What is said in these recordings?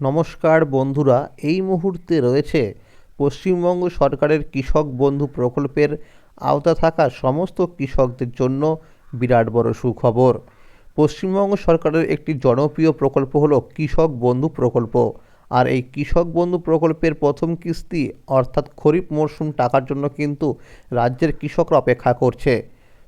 নমস্কার বন্ধুরা, এই মুহূর্তে রয়েছে পশ্চিমবঙ্গ সরকারের কৃষক বন্ধু প্রকল্পের আওতা থাকা সমস্ত কৃষকদের জন্য বিরাট বড় সুখবর। পশ্চিমবঙ্গ সরকারের একটি জনপ্রিয় প্রকল্প হলো কৃষক বন্ধু প্রকল্প। আর এই কৃষক বন্ধু প্রকল্পের প্রথম কিস্তি অর্থাৎ খরিফ মরশুম টাকার জন্য কিন্তু রাজ্যের কৃষকরা অপেক্ষা করছে।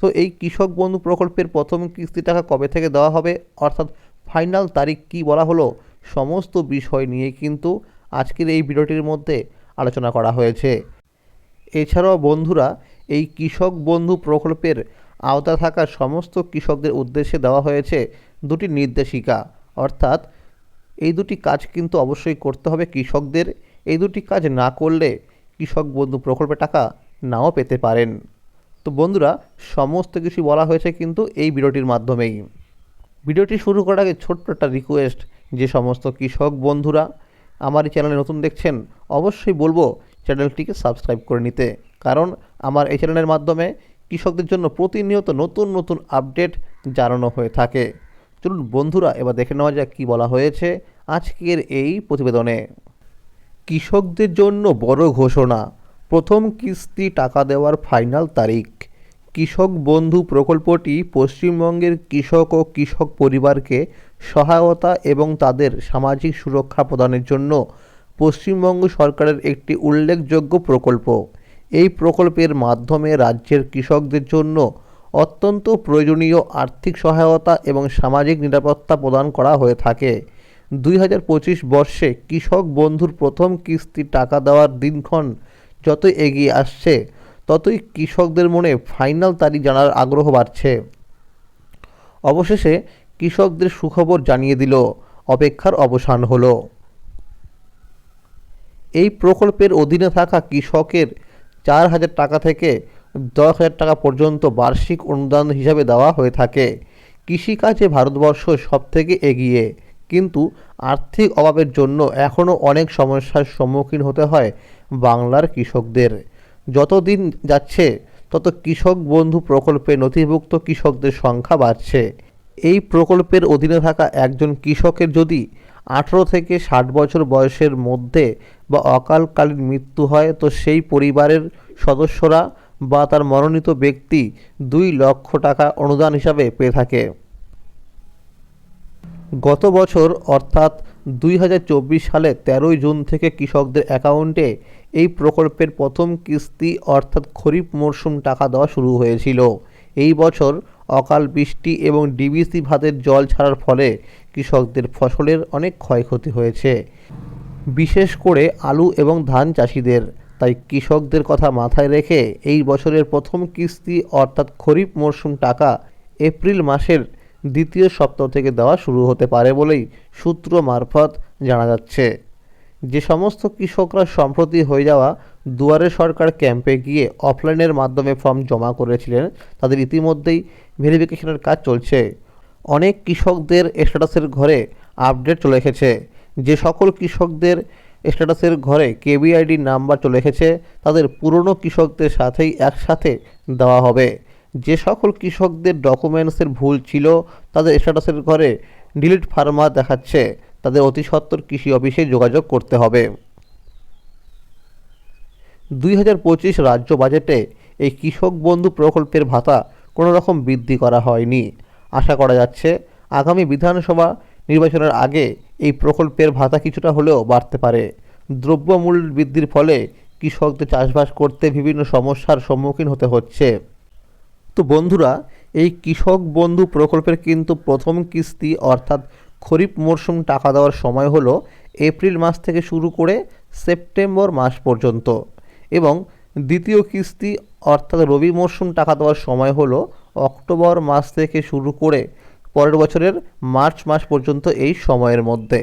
তো এই কৃষক বন্ধু প্রকল্পের প্রথম কিস্তি টাকা কবে থেকে দেওয়া হবে? অর্থাৎ ফাইনাল তারিখ কী বলা হলো? সমস্ত বিষয় নিয়ে কিন্তু আজকের এই ভিডিওটির মধ্যে আলোচনা করা হয়েছে। এছাড়াও বন্ধুরা, এই কৃষক বন্ধু প্রকল্পের আওতা থাকা সমস্ত কৃষকদের উদ্দেশ্যে দেওয়া হয়েছে দুটি নির্দেশিকা। অর্থাৎ, এই দুটি কাজ কিন্তু অবশ্যই করতে হবে কৃষকদের, এই দুটি কাজ না করলে কৃষক বন্ধু প্রকল্পে টাকা নাও পেতে পারেন। তো বন্ধুরা, সমস্ত কিছু বলা হয়েছে কিন্তু এই ভিডিওটির মাধ্যমেই। ভিডিওটি শুরু করার আগে ছোট্ট একটা রিকোয়েস্ট যে সমস্ত কৃষক বন্ধুরা আমার এই চ্যানেলে নতুন দেখছেন, অবশ্যই বলব চ্যানেলটিকে সাবস্ক্রাইব করে নিতে। কারণ আমার এই চ্যানেলের মাধ্যমে কৃষকদের জন্য প্রতিনিয়ত নতুন নতুন আপডেট জানানো হয়ে থাকে। চলুন বন্ধুরা, এবার দেখে নেওয়া যাক কী বলা হয়েছে আজকের এই প্রতিবেদনে। কৃষকদের জন্য বড় ঘোষণা, প্রথম কিস্তি টাকা দেওয়ার ফাইনাল তারিখ। কৃষক বন্ধু প্রকল্পটি পশ্চিমবঙ্গের কৃষক ও কৃষক পরিবারকে সহায়তা এবং তাদের সামাজিক সুরক্ষা প্রদানের জন্য পশ্চিমবঙ্গ সরকারের একটি উল্লেখযোগ্য প্রকল্প। এই প্রকল্পের মাধ্যমে রাজ্যের কৃষকদের জন্য অত্যন্ত প্রয়োজনীয় আর্থিক সহায়তা এবং সামাজিক নিরাপত্তা প্রদান করা হয়ে থাকে। দুই হাজার পঁচিশ বর্ষে কৃষক বন্ধুর প্রথম কিস্তি টাকা দেওয়ার দিনক্ষণ যতই এগিয়ে আসছে ততই কৃষকদের মনে ফাইনাল তারিখ জানার আগ্রহ বাড়ছে। অবশেষে কৃষকদের সুখবর জানিয়ে দিল, অপেক্ষার অবসান হলো। এই প্রকল্পের অধীনে থাকা কৃষকের চার হাজার টাকা থেকে দশ হাজার টাকা পর্যন্ত বার্ষিক অনুদান হিসাবে দেওয়া হয়ে থাকে। কৃষিকাজে ভারতবর্ষ সবথেকে এগিয়ে, কিন্তু আর্থিক অভাবের জন্য এখনও অনেক সমস্যার সম্মুখীন হতে হয় বাংলার কৃষকদের। যত দিন যাচ্ছে, তত কৃষক বন্ধু প্রকল্পে নথিভুক্ত কৃষকদের সংখ্যা বাড়ছে। এই প্রকল্পের অধীনে থাকা একজন কৃষকের যদি আঠেরো থেকে ষাট বছর বয়সের মধ্যে বা অকালকালীন মৃত্যু হয়, তো সেই পরিবারের সদস্যরা বা তার মনোনীত ব্যক্তি দুই লক্ষ টাকা অনুদান হিসাবে পেয়ে থাকে। গত বছর অর্থাৎ দুই হাজার চব্বিশ সালে তেরোই জুন থেকে কৃষকদের অ্যাকাউন্টে এই প্রকল্পের প্রথম কিস্তি অর্থাৎ খরিফ মরশুম টাকা দেওয়া শুরু হয়েছিল। এই বছর অকাল বৃষ্টি এবং ডিবিসি ভাতের জল ছাড়ার ফলে কৃষকদের ফসলের অনেক ক্ষয়ক্ষতি হয়েছে। বিশেষ করে আলু এবং ধান চাষিদের। তাই কৃষকদের কথা মাথায় রেখে এই বছরের প্রথম কিস্তি অর্থাৎ খরিফ মরশুম টাকা এপ্রিল মাসের দ্বিতীয় সপ্তাহ থেকে দেওয়া শুরু হতে পারে বলেই সূত্র মারফত জানা যাচ্ছে। যে সমস্ত কৃষকরা সম্প্রতি হয়ে যাওয়া দুয়ারে সরকার ক্যাম্পে গিয়ে অফলাইনের মাধ্যমে ফর্ম জমা করেছিলেন, তাদের ইতিমধ্যেই ভেরিফিকেশনের কাজ চলছে। অনেক কৃষকদের স্ট্যাটাসের ঘরে আপডেট চলে এসেছে। যে সকল কৃষকদের স্ট্যাটাসের ঘরে কেবিআইডি নাম্বার চলে এসেছে, তাদের পুরনো কৃষকদের সাথেই একসাথে দেওয়া হবে। যে সকল কৃষকদের ডকুমেন্টসের ভুল ছিল, তাদের স্ট্যাটাসের ঘরে ডিলিট ফার্মা দেখাচ্ছে। তাদের অতি কৃষি অফিসে যোগাযোগ করতে হবে। দুই হাজার পঁচিশ রাজ্য বাজেটে এই কৃষক বন্ধু প্রকল্পের ভাতা কোনো রকম বৃদ্ধি করা হয়নি। আশা করা যাচ্ছে, আগামী বিধানসভা নির্বাচনের আগে এই প্রকল্পের ভাতা কিছুটা হলেও বাড়তে পারে। দ্রব্যমূল্য বৃদ্ধির ফলে কৃষকদের চাষবাস করতে বিভিন্ন সমস্যার সম্মুখীন হতে হচ্ছে। তো বন্ধুরা, এই কৃষক বন্ধু প্রকল্পের কিন্তু প্রথম কিস্তি অর্থাৎ খরিফ মরশুম টাকা দেওয়ার সময় হলো এপ্রিল মাস থেকে শুরু করে সেপ্টেম্বর মাস পর্যন্ত। এবং দ্বিতীয় কিস্তি অর্থাৎ রবি মরশুম টাকা দেওয়ার সময় হলো অক্টোবর মাস থেকে শুরু করে পরের বছরের মার্চ মাস পর্যন্ত এই সময়ের মধ্যে।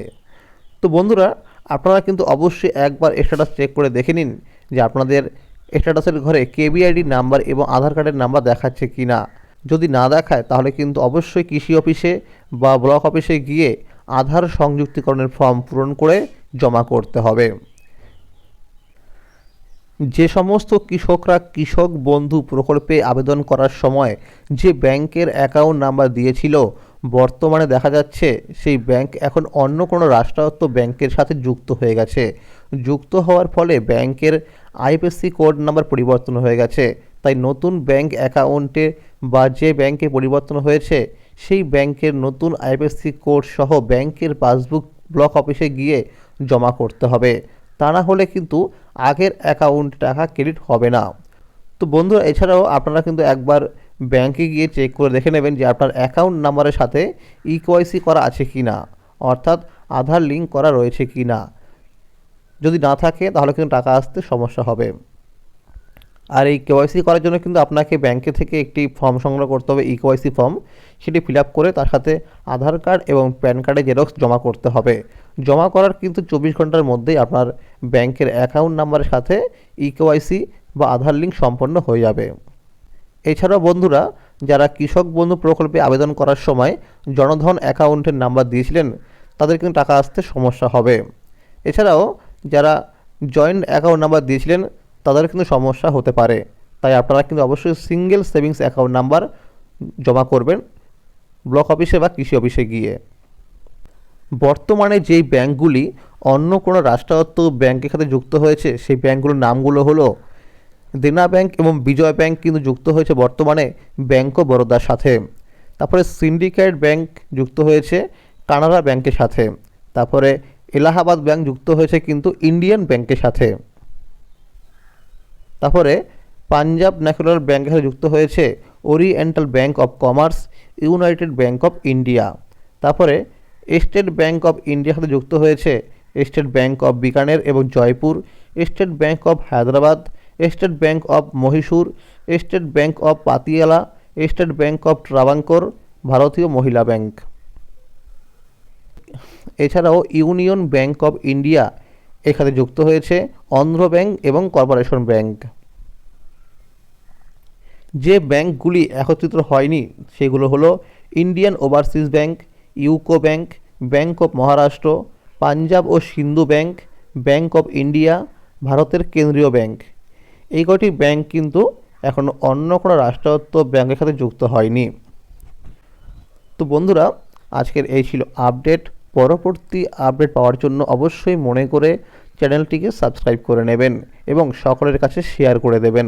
তো বন্ধুরা, আপনারা কিন্তু অবশ্যই একবার স্ট্যাটাস চেক করে দেখে নিন যে আপনাদের স্ট্যাটাসের ঘরে কেবিআইডি নাম্বার এবং আধার কার্ডের নাম্বার দেখাচ্ছে কি না? যদি না দেখায়, তাহলে কিন্তু অবশ্যই কৃষি অফিসে বা ব্লক অফিসে গিয়ে আধার সংযুক্তিকরণের ফর্ম পূরণ করে জমা করতে হবে। যে সমস্ত কৃষকরা কৃষক বন্ধু প্রকল্পে আবেদন করার সময় যে ব্যাংকের অ্যাকাউন্ট নাম্বার দিয়েছিল, বর্তমানে দেখা যাচ্ছে সেই ব্যাংক এখন অন্য কোনো রাষ্ট্রায়ত্ত ব্যাংকের সাথে যুক্ত হয়ে গেছে। যুক্ত হওয়ার ফলে ব্যাংকের আইপিএসসি কোড নাম্বার পরিবর্তন হয়ে গেছে। তাই নতুন ব্যাংক অ্যাকাউন্টে বা যে ব্যাংকে পরিবর্তন হয়েছে, সেই ব্যাংকের নতুন আইপিএসসি কোড সহ ব্যাংকের পাসবুক ব্লক অফিসে গিয়ে জমা করতে হবে। তা না হলে কিন্তু আগের অ্যাকাউন্টে টাকা ক্রেডিট হবে না। তো বন্ধুরা, এছাড়াও আপনারা কিন্তু একবার ব্যাংকে গিয়ে চেক করে দেখে নেবেন যে আপনার অ্যাকাউন্ট নাম্বারের সাথে ইকোয়াইসি করা আছে কি না অর্থাৎ আধার লিঙ্ক করা রয়েছে কি না যদি না থাকে, তাহলে কিন্তু টাকা আসতে সমস্যা হবে। আর এই কেওয়াইসি করার জন্য কিন্তু আপনাকে ব্যাংকে থেকে একটি ফর্ম সংগ্রহ করতে হবে ই কেওয়াইসি ফর্ম সেটি ফিল আপ করে তার সাথে আধার কার্ড এবং প্যান কার্ডের জেরক্স জমা করতে হবে। জমা করার কিন্তু চব্বিশ ঘণ্টার মধ্যেই আপনার ব্যাংকের অ্যাকাউন্ট নাম্বারের সাথে ই কেওয়াইসি বা আধার লিঙ্ক সম্পন্ন হয়ে যাবে। এছাড়াও বন্ধুরা, যারা কৃষক বন্ধু প্রকল্পে আবেদন করার সময় জনধন অ্যাকাউন্টের নাম্বার দিয়েছিলেন, তাদের কিন্তু টাকা আসতে সমস্যা হবে। এছাড়াও যারা জয়েন্ট অ্যাকাউন্ট নাম্বার দিয়েছিলেন তাদের কিন্তু সমস্যা হতে পারে। তাই আপনারা কিন্তু অবশ্যই সিঙ্গেল সেভিংস অ্যাকাউন্ট নাম্বার জমা করবেন ব্লক অফিসে বা কৃষি অফিসে গিয়ে। বর্তমানে যেই ব্যাংকগুলি অন্য কোনো রাষ্ট্রায়ত্ত ব্যাংকের সাথে যুক্ত হয়েছে, সেই ব্যাংকগুলোর নামগুলো হলো দেনা ব্যাংক এবং বিজয় ব্যাংক কিন্তু যুক্ত হয়েছে বর্তমানে ব্যাংক অফ বরোদার সাথে। তারপরে সিন্ডিকেট ব্যাংক যুক্ত হয়েছে কানাড়া ব্যাংকের সাথে। তারপরে এলাহাবাদ ব্যাংক যুক্ত হয়েছে কিন্তু ইন্ডিয়ান ব্যাংকের সাথে। তারপরে পাঞ্জাব ন্যাশনাল ব্যাংকের সাথে যুক্ত হয়েছে Oriental Bank of Commerce, United Bank of India. তারপরে স্টেট ব্যাংক অফ ইন্ডিয়ার সাথে যুক্ত হয়েছে স্টেট ব্যাংক অফ বিকানের এবং Jaipur, State Bank of Hyderabad, State Bank of Mysore, State Bank of Patiala, State Bank of Travancore, Bharatiya Mahila bank. এছাড়াও union bank of India এখানে যুক্ত হয়েছে অন্ধ্র ব্যাংক এবং কর্পোরেশন ব্যাংক। যে ব্যাংকগুলি একত্রিত হয়নি, সেগুলো হলো Indian Overseas bank, UCO bank bank of Maharashtra, Punjab O Sind bank bank of India, ভারতের কেন্দ্রীয় ব্যাংক। এই কটি ব্যাংক কিন্তু এখনও অন্য কোনো রাষ্ট্রায়ত্ত ব্যাংকের সাথে যুক্ত হয়নি। তো বন্ধুরা, আজকের এই ছিল আপডেট। পরবর্তী আপডেট পাওয়ার জন্য অবশ্যই মনে করে চ্যানেলটিকে সাবস্ক্রাইব করে নেবেন এবং সকলের কাছে শেয়ার করে দেবেন।